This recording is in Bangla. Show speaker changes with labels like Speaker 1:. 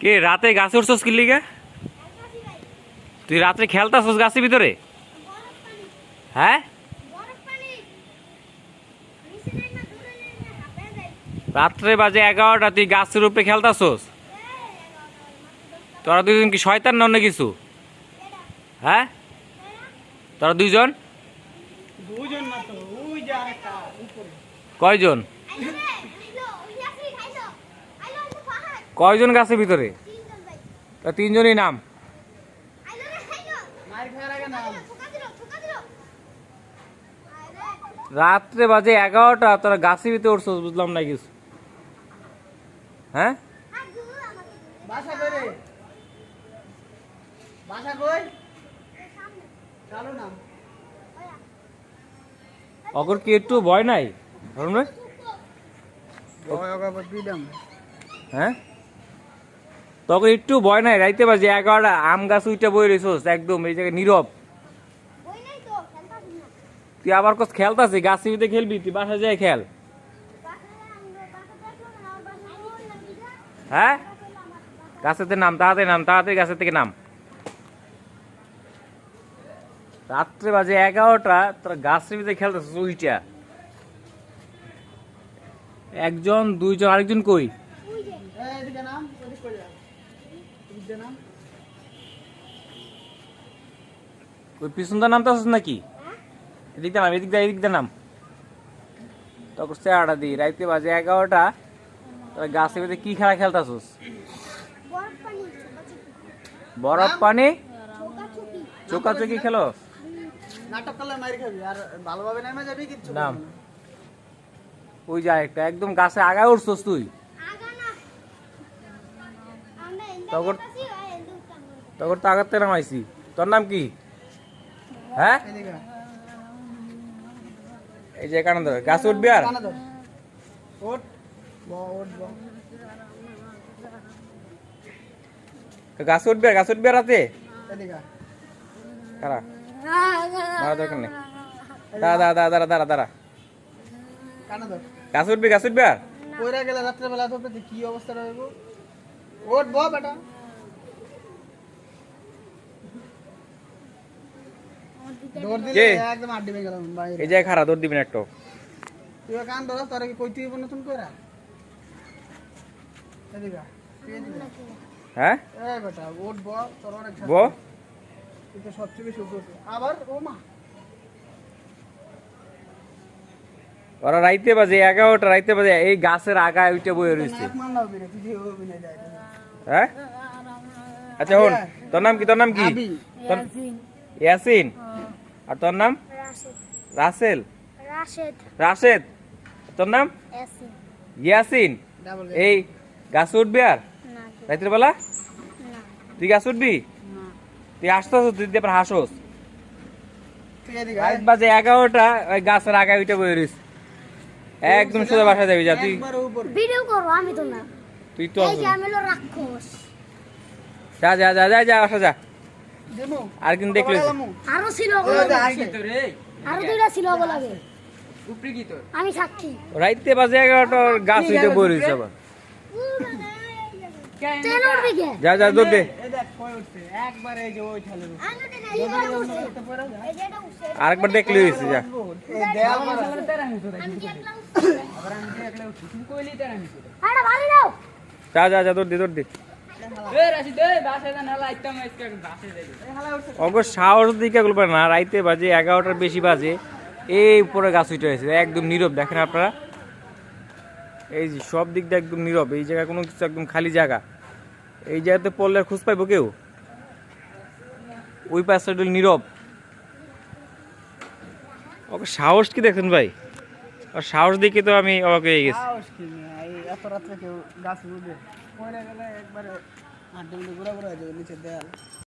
Speaker 1: কে রাতে গাছে উঠছস কি লিগা? তুই রাত্রে খেলতাছস গাছের ভিতরে? হ্যাঁ? রাত্রে বাজে এগারোটা তুই গাছের উপরে খেলতাছস? তোরা দুজন কি শয়তান না অন্য কিছু? হ্যাঁ? তোরা দুইজন? কয়জন? কয়জন গাছের ভিতরে? তা তিনজনই নাম। রাত্রে বাজে এগারোটা তোরা গাছের ভিতরে উঠছস বুঝলাম না কিছু। হ্যাঁ? অগর কি একটু ভয় নাই? হ্যাঁ? তখন একটু ভয় নাই রাইতে বাজে এগারোটা আম গাছ উইটা বই রইছস একদম এই জায়গায় নীরব। তুই আবার কস খেলতাছিস গাছ ভিতরে খেলবি তুই বাসা যায় খেল। হ্যাঁ? গাছেতে নাম তাড়াতাড়ি নাম তাড়াতাড়ি গাছের থেকে নাম। রাত্রে বাজে এগারোটা তোরা গাছের ভিতরে খেলতেছিস উইটা। একজন দুইজন আরেকজন কই
Speaker 2: এদিকে নাম ওদিক কই যা এদিকে নাম
Speaker 1: ওই পিছন দা নাকি? এদিক দা নাম এদিক দা এদিক দা নাম। তখন দিই রাইতে বাজে এগারোটা। তোরা গাছের ভিতরে কি খেলা খেলতাছিস? বরফ পানি? চোকাচুকি খেলো?
Speaker 2: নাটক করলে মার খাবি আর ভালোভাবে নেমে যাবি কিচ্ছু
Speaker 1: নাম। ওই যা একটা একদম গাছে আগায় উঠছস তুই। তখন তখন তো আগাতে নামাইছি তোর নাম কি? হ্যাঁ? এই যে কানন্দ গাছ উঠবি আর?
Speaker 2: কানা
Speaker 1: গাছ উঠবি আর গাছ উঠবি আর রাতে? কারা দাঁড়া। দরকার নেই। দাঁড়া দাঁড়া দাঁড়া দাঁড়া দাঁড়া দাঁড়া। গাছ উঠবি গাছ উঠবি আর?
Speaker 2: কইরা গেলে রাত্রেবেলা কি অবস্থা রইব? ওঠ ব বেটা দৌড় দিলে
Speaker 1: কে?
Speaker 2: একদম আড্ডি হয়ে গেলাম বাইরে
Speaker 1: এই জায়গায় খারা দৌড় দিবি না একটু
Speaker 2: তুই কান ধর তোরা কি কইতে হইব নতুন এদিকে
Speaker 1: হ্যাঁ
Speaker 2: এ বেটা ওঠ ব তোর অনেক
Speaker 1: ব
Speaker 2: তুই তো সবচেয়ে বেশি আবার ও মা
Speaker 1: ওরা রাইতে বাজে এগারোটা রাইতে বাজে এই গাছের আগায় উঠে বয়ে রয়েছে হ্যাঁ? আচ্ছা হন তোর নাম কি তোর নাম কি? ইয়াসিন। আর তোর নাম? রাসেল।
Speaker 3: রাশেদ।
Speaker 1: রাশেদ। তোর নাম? ইয়াসিন। এই গাছ উঠবি আর?
Speaker 3: না
Speaker 1: রাইতের বেলা? তুই গাছ উঠবি? তুই আসতেছ তুই দিয়ে পর হাসোস। বাজে এগারোটা ওই গাছের আগায় ওইটা বয়ে রয়েছে একদম সোজা বাসা যাবি যা তুই
Speaker 3: ভিডিও করো আমি তো না।
Speaker 1: তুই তো
Speaker 3: এই যে আমি হলো রাক্ষস।
Speaker 1: যা যা যা যা যা আসা যা।
Speaker 2: দেমু
Speaker 1: আর কিন্তু দেখলি
Speaker 3: আরও ছিল ওগুলো। আরও দুইটা ছিল ওগুলো লাগে আমি সাক্ষী।
Speaker 1: রাইতে বাজে এগারোটা ওর গাছ উঠে বয়ে রয়েছে আবার যা যা দৌড় দে।
Speaker 2: এই দেখ কই উঠছে? একবার এই যে ওই ঠালের উপর।
Speaker 3: এইবার উঠছে।
Speaker 2: উঠতে পারে? না?
Speaker 3: এই যে এটা উঠছে।
Speaker 1: আরেকবার দেখলি হয়েছে যা। যা যা যা দৌড় দে দৌড় দে অগর সাহস দিকে গুলো না, রাইতে বাজে, এগারোটার বেশি বাজে। এই উপরে গাছ উঠে রয়েছে একদম নীরব, দেখেন আপনারা? এই যে সব দিক দিয়ে একদম নীরব, এই জায়গায় কোনো কিছু একদম খালি জায়গা। এই জায়গাতে পড়লে আর খোঁজ পাইবো কেউ? ওই পাশটা নীরব। ওকে সাহস কি দেখছেন ভাই? আর সাহস দেখে তো আমি অবাক হয়ে গেছি?
Speaker 2: এত রাত্রে কেউ গাছ উঠবে গেলে একবারে আড্ডি ঘুরা ঘুরা যাবে নিচে দেয়াল।